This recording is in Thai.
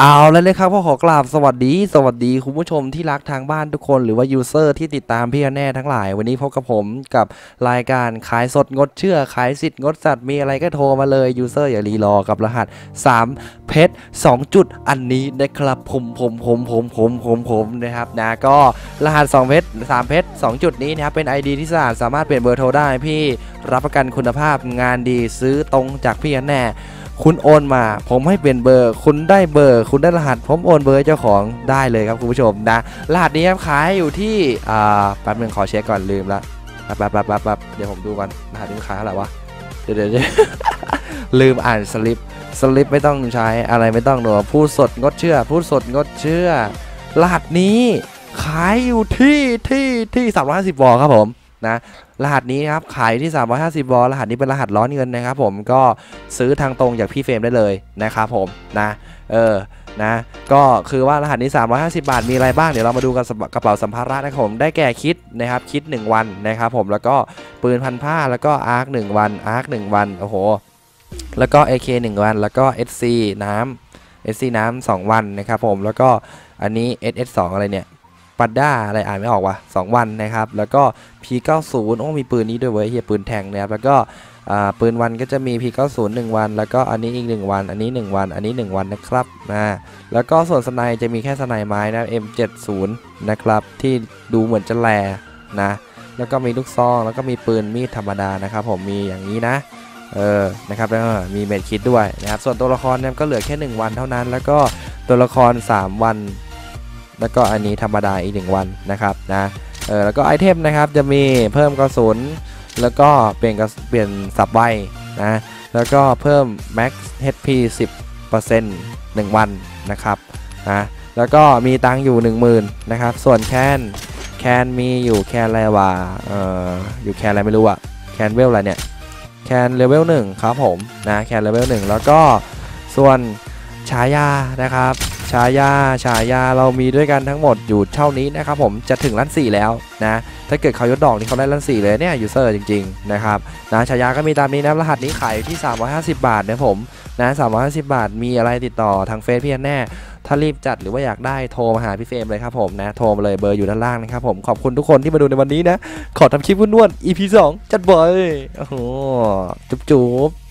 เอาแล้วเลยครับก็ขอกราบสวัสดี สวัสดีคุณผู้ชมที่รักทางบ้านทุกคน หรือว่ายูเซอร์ที่ติดตามพี่แน่ทั้งหลาย วันนี้พบกับผมกับรายการขายสดงดเชื่อ ขายสิทธิ์งดสัตว์มีอะไรก็โทรมาเลยยูเซอร์อย่ารีรอกับรหัส 3 เพชร2จุดอันนี้นะครับผมผมผมผมผมผมผมนะครับนะก็รหัส 2 เพชร3เพชร2จุดนี้นะครับเป็น ID ที่สะอาดสามารถเปลี่ยนเบอร์โทรได้พี่รับประกันคุณภาพงานดีซื้อตรงจากพี่แน่ คุณโอนมา ผมให้เปลี่ยนเบอร์ คุณได้เบอร์ คุณได้รหัส ผมโอนเบอร์เจ้าของได้เลยครับคุณผู้ชมนะรหัสนี้ครับขายอยู่ที่อ่าแป๊บนึงขอเช็คก่อนลืมละแป๊บแป๊บแป๊บแป๊บแป๊บเดี๋ยวผมดูก่อนรหัสนี้ขายเท่าไหร่วะเดี๋ยวเดี๋ยวเดี๋ยวลืมอ่านสลิปสลิปไม่ต้องใช้อะไรไม่ต้องหนูพูดสดงดเชื่อ พูดสดงดเชื่อรหัสนี้ขายอยู่ที่ที่ที่350วอครับผม นะรหัสนี้ครับขายที่ 350วอลรหัสนี้เป็นรหัสร้อนเงินนะครับผมก็ซื้อทางตรงจากพี่เฟรมได้เลยนะครับผมนะเออนะก็คือว่ารหัสนี้ 350 บาท มีอะไรบ้าง เดี๋ยวเรามาดูกันกระเป๋าสัมภาระนะครับผมได้แก่คิดนะครับคิด 1 วันนะครับผมแล้วก็ปืนพันผ้าแล้วก็อาร์ค1วันอาร์ค1วันโอ้โหแล้วก็ AK 1 วัน แล้วก็ SC น้ำ SC น้ำ2วันนะครับผมแล้วก็อันนี้ SS 2 อะไรเนี่ย ปัดด้าอะไรอ่านไม่ออกว่ะ2วันนะครับ แล้วก็ P90 โอ้มีปืนนี้ด้วยเว้ยเฮียปืนแทงนะครับแล้วก็ปืนวันก็จะมี P90 1วัน แล้วก็อันนี้อีก 1 วัน อันนี้ 1 วัน อันนี้ 1 วันนะครับนะแล้วก็ส่วนสไนจะมีแค่สไนไม้นะ M70 นะครับที่ดูเหมือนจะแลนะแล้วก็มีลูกซองแล้วก็มีปืนมีดธรรมดานะครับผมมีอย่างนี้นะเออนะครับแล้วก็มีเมดคิดด้วยนะครับส่วนตัวละครเนี่ยก็เหลือแค่ 1 วันเท่านั้น แล้วก็ตัวละคร 3 วัน แล้วก็อันนี้ธรรมดาอีก 1 วันนะครับนะเออแล้วก็ไอเทมนะครับจะมีเพิ่มกระสุน แล้วก็เปลี่ยนเปลี่ยนสับไวนะแล้วก็เพิ่ม max HP 10% 1 วันนะครับนะแล้วก็มีตังอยู่ 10,000นะครับส่วนแคนแคนมีอยู่แคนอะไรวะเอ่ออยู่แคนอะไรไม่รู้อะแคนเวลอะไรเนี่ยแคนเลเวล1ครับผมนะแคนเลเวล1แล้วก็ส่วน ฉายานะครับ ฉายาฉายาเรามีด้วยกันทั้งหมดอยู่เท่านี้นะครับผมจะถึงล้านสี่แล้วนะถ้าเกิดเขายศดอกนี่เขาได้ล้านสี่เลยเนี่ยยูเซอร์จริงๆนะครับนะฉายาก็มีตามนี้นะรหัสนี้ขายที่ 350 บาทนะผมนะ350 บาท มีอะไรติดต่อทางเฟซพี่แน่ถ้ารีบจัดหรือว่าอยากได้โทรมาหาพี่เฟรมเลยครับผมนะโทรมาเลยเบอร์อยู่ด้านล่างนะครับผมขอบคุณทุกคนที่มาดูในวันนี้นะ ขอทำคลิปวุ่นๆ EP 2 จัดบ่อยโอ้โหจุ๊บๆ